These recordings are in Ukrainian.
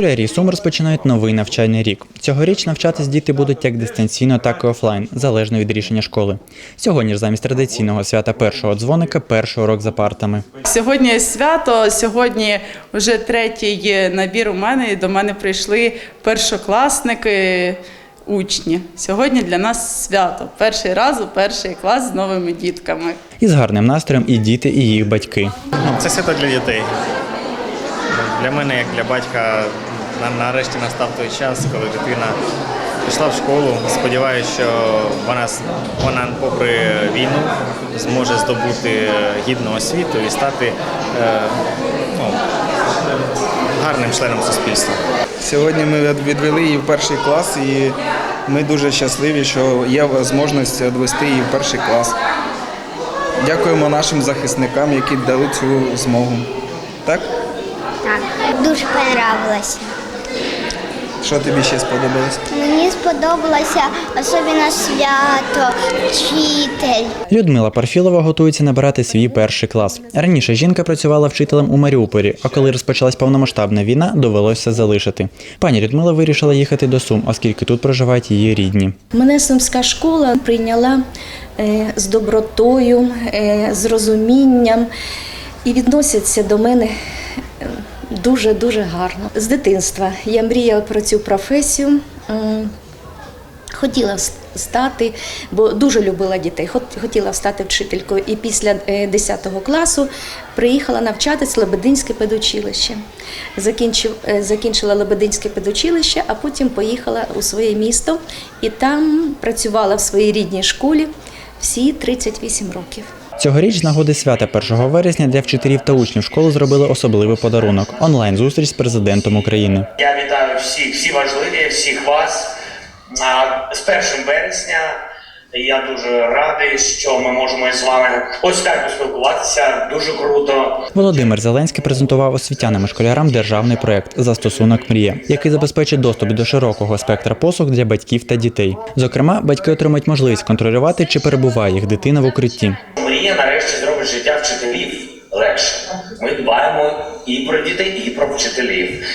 Школярі Сум розпочинають новий навчальний рік. Цьогоріч навчатись діти будуть як дистанційно, так і офлайн, залежно від рішення школи. Сьогодні ж замість традиційного свята першого дзвоника перший урок за партами. Сьогодні свято. Сьогодні вже третій набір у мене. і До мене прийшли першокласники, учні. Сьогодні для нас свято. Перший раз у перший клас з новими дітками. І з гарним настроєм і діти, і їх батьки. Ну, Це свято для дітей. Для мене, як для батька, на- нарешті настав той час, коли дитина пішла в школу. Сподіваюся, що вона, вона попри війну зможе здобути гідну освіту і стати е, ну, гарним членом суспільства. Сьогодні ми відвели її в перший клас, і ми дуже щасливі, що є можливість відвести її в перший клас. Дякуємо нашим захисникам, які дали цю змогу. Так? Так, дуже понравилося. Що тобі ще сподобалось? Мені сподобалося особливо свято, вчитель. Людмила Парфілова готується набирати свій перший клас. Раніше жінка працювала вчителем у Маріуполі, а коли розпочалась повномасштабна війна, довелося залишити. Пані Людмила вирішила їхати до Сум, оскільки тут проживають її рідні. Мене сумська школа прийняла е, з добротою, е, з розумінням і відносяться до мене дуже дуже гарно. З дитинства я мріяла про цю професію. Хотіла стати, бо дуже любила дітей. Хотіла стати вчителькою. І після е, 10 класу приїхала навчатись в Лебединське педучилище. Е, закінчила Лебединське педучилище, а потім поїхала у своє місто і там працювала в своїй рідній школі всі 38 років. Цьогоріч з нагоди свята 1 вересня для вчителів та учнів школи зробили особливий подарунок онлайн зустріч з президентом України. Я вітаю всіх, всі важливі, всіх вас. З 1 вересня я дуже радий, що ми можемо з вами ось так поспілкуватися. Дуже круто. Володимир Зеленський презентував освітянам і школярам державний проект Застосунок Мрія, який забезпечить доступ до широкого спектра послуг для батьків та дітей. Зокрема, батьки отримають можливість контролювати, чи перебуває їх дитина в укритті. Мрія нарешті зробить життя вчителів легше. Ми дбаємо і про дітей, і про вчителів.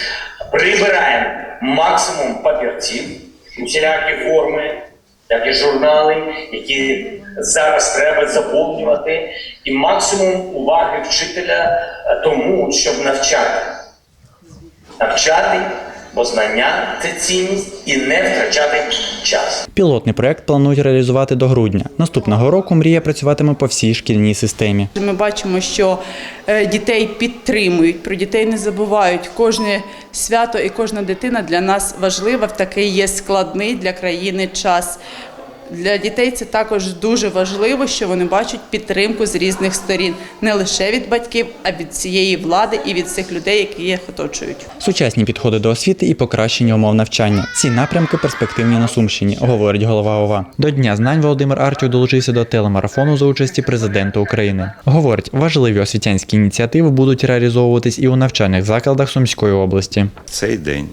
Прибираємо максимум папірців, усілякі форми, такі журнали, які зараз треба заповнювати, і максимум уваги вчителя тому, щоб навчати. Навчати, бо знання це цінність і не втрачати час. Пілотний проект планують реалізувати до грудня. Наступного року мрія працюватиме по всій шкільній системі. Ми бачимо, що е, дітей підтримують, про дітей не забувають. Кожне свято і кожна дитина для нас важлива в такий є складний для країни час. Для дітей це також дуже важливо, що вони бачать підтримку з різних сторін, не лише від батьків, а від цієї влади і від цих людей, які їх оточують. Сучасні підходи до освіти і покращення умов навчання. Ці напрямки перспективні на Сумщині, говорить голова ОВА. До Дня знань Володимир Артюк долучився до телемарафону за участі президента України. Говорить, важливі освітянські ініціативи будуть реалізовуватись і у навчальних закладах Сумської області. цей день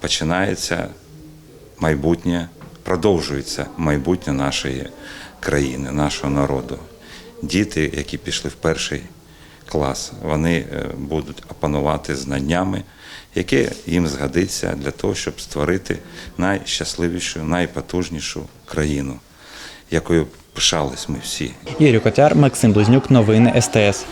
починається майбутнє, продовжується майбутнє нашої країни, нашого народу. Діти, які пішли в перший клас, вони е, будуть опанувати знаннями, яке їм згодиться для того, щоб створити найщасливішу, найпотужнішу країну, якою пишались ми всі. Ігор Котяр, Максим Близнюк, новини СТС.